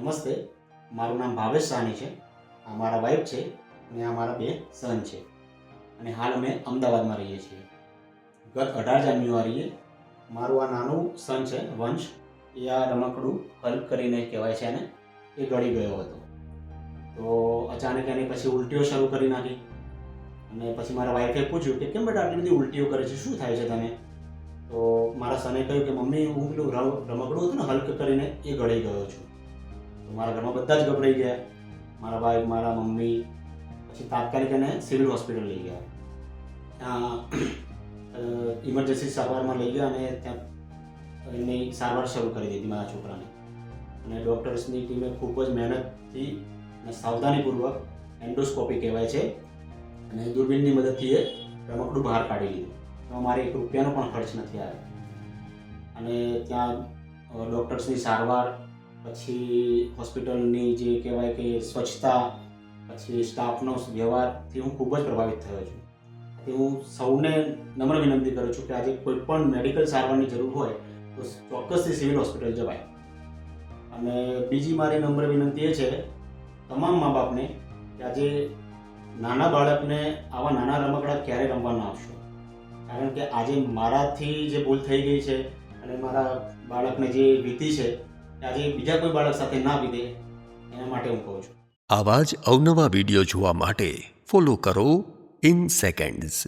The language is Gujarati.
નમસ્તે, મારું નામ ભાવેશ સાની છે. આ મારા વાઈફ છે અને આ મારા બે સન છે. અને હાલ અમે અમદાવાદમાં રહીએ છીએ. ગત અઢાર જાન્યુઆરીએ મારું આ નાનું સન છે, વંશ, એ આ રમકડું હલ્પ કરીને કહેવાય છે અને એ ગળી ગયો હતો. તો અચાનક એની પછી ઉલટીઓ શરૂ કરી નાખી. અને પછી મારા વાઈફે પૂછ્યું કે, કેમ બેટા આટલી બધી ઉલટીઓ કરે છે? શું થાય છે તને? તો મારા સને કહ્યું કે, મમ્મી, હું પેલું રમ- રમકડું હતું ને હલ્ક કરીને એ ગળી ગયો છું. મારા ઘરમાં બધા જ ગભરાઈ ગયા. મારા ભાઈ, મારા મમ્મી, પછી તાત્કાલિક એને સિવિલ હોસ્પિટલ લઈ ગયા. ત્યાં ઇમરજન્સી સારવારમાં લઈ ગયા અને ત્યાં એમની સારવાર શરૂ કરી દીધી મારા છોકરાને. અને ડૉક્ટર્સની ટીમે ખૂબ જ મહેનતથી અને સાવધાનીપૂર્વક એન્ડોસ્કોપી કહેવાય છે અને દૂરબીનની મદદથી એ રમકડું બહાર કાઢી લીધું. એમાં મારે એક રૂપિયાનો પણ ખર્ચ નથી આવ્યો. અને ત્યાં ડૉક્ટર્સની સારવાર પછી હોસ્પિટલની જે કહેવાય કે સ્વચ્છતા, પછી સ્ટાફનો વ્યવહારથી હું ખૂબ જ પ્રભાવિત થયો છું. તેથી હું સૌને નમ્ર વિનંતી કરું છું કે આજે કોઈ પણ મેડિકલ સારવારની જરૂર હોય, તો ચોક્કસથી સિવિલ હોસ્પિટલ જવાય. અને બીજી મારી નમ્ર વિનંતી એ છે, તમામ મા બાપને કે આજે નાના બાળકને આવા નાના રમકડા ક્યારે રમવા ના આપશો? કારણ કે આજે મારાથી જે ભૂલ થઈ ગઈ છે અને મારા બાળકને જે વીતી છે આજે બીજા કોઈ બાળક સાથે ના વીતે એના માટે હું કહું છું. આવા જ અવનવા વીડિયો જોવા માટે ફોલો કરો ઇન સેકન્ડ્સ